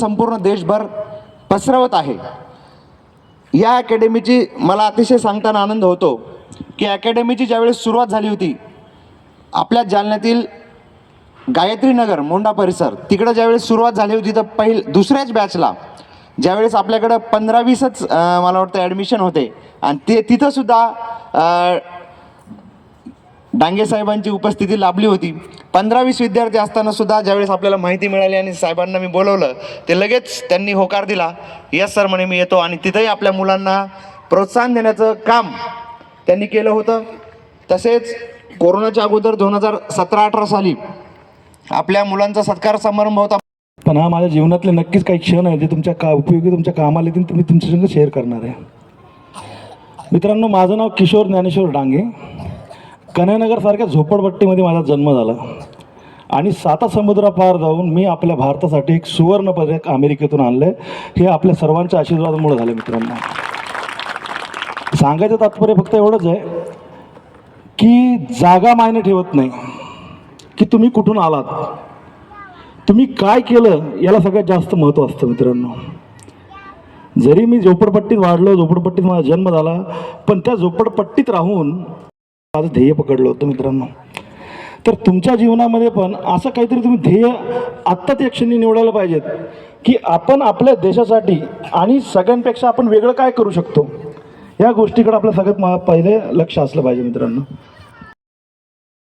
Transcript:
संपूर्ण देशभर पसरवत आहे. या अकॅडमीची मला अतिशय सांगताना आनंद होतो की अकॅडमीची ज्यावेळेस सुरुवात झाली होती आपल्या जालन्यातील गायत्री नगर मोंडा परिसर तिकडं ज्यावेळेस सुरुवात झाली होती तर पहिल दुसऱ्याच बॅचला ज्यावेळेस आपल्याकडं पंधरा वीसच मला वाटतं ॲडमिशन होते. आणि ते तिथंसुद्धा डांगे साहेबांची उपस्थिती लाभली होती. पंधरा वीस विद्यार्थी असताना सुद्धा ज्यावेळेस आपल्याला माहिती मिळाली आणि साहेबांना मी बोलवलं ते लगेच त्यांनी होकार दिला. यस सर म्हणे मी येतो. आणि तिथंही आपल्या मुलांना प्रोत्साहन देण्याचं काम त्यांनी केलं होतं. तसेच कोरोनाच्या अगोदर दोन हजार सतरा अठरा साली आपल्या मुलांचा सत्कार समारंभ होता. पण हा माझ्या जीवनातले नक्कीच काही क्षण आहे जे तुमच्या का उपयोगी तुमच्या कामाला येतील ते मी तुमच्यासंग शेअर करणार आहे. मित्रांनो माझं नाव किशोर ज्ञानेश्वर डांगे. कन्यानगरसारख्या झोपडपट्टीमध्ये माझा जन्म झाला. आणि साता समुद्रापार जाऊन मी आपल्या भारतासाठी एक सुवर्ण पदक अमेरिकेतून आणलं आहे हे आपल्या सर्वांच्या आशीर्वादामुळे झालं मित्रांनो. सांगायचं तात्पर्य फक्त एवढंच आहे की जागा मायने ठेवत नाही की तुम्ही कुठून आलात तुम्ही काय केलं याला सगळ्यात जास्त महत्त्व असतं मित्रांनो. जरी मी झोपडपट्टीत वाढलो झोपडपट्टीत माझा जन्म झाला पण त्या झोपडपट्टीत राहून माझं ध्येय पकडलं होतं मित्रांनो. तर तुमच्या जीवनामध्ये पण असं काहीतरी तुम्ही ध्येय आत्ताच या क्षणी निवडायला पाहिजेत की आपण आपल्या देशासाठी आणि सगळ्यांपेक्षा आपण वेगळं काय करू शकतो? या गोष्टीकडे आपलं सगळ्यात पहिले लक्ष असलं पाहिजे मित्रांनो.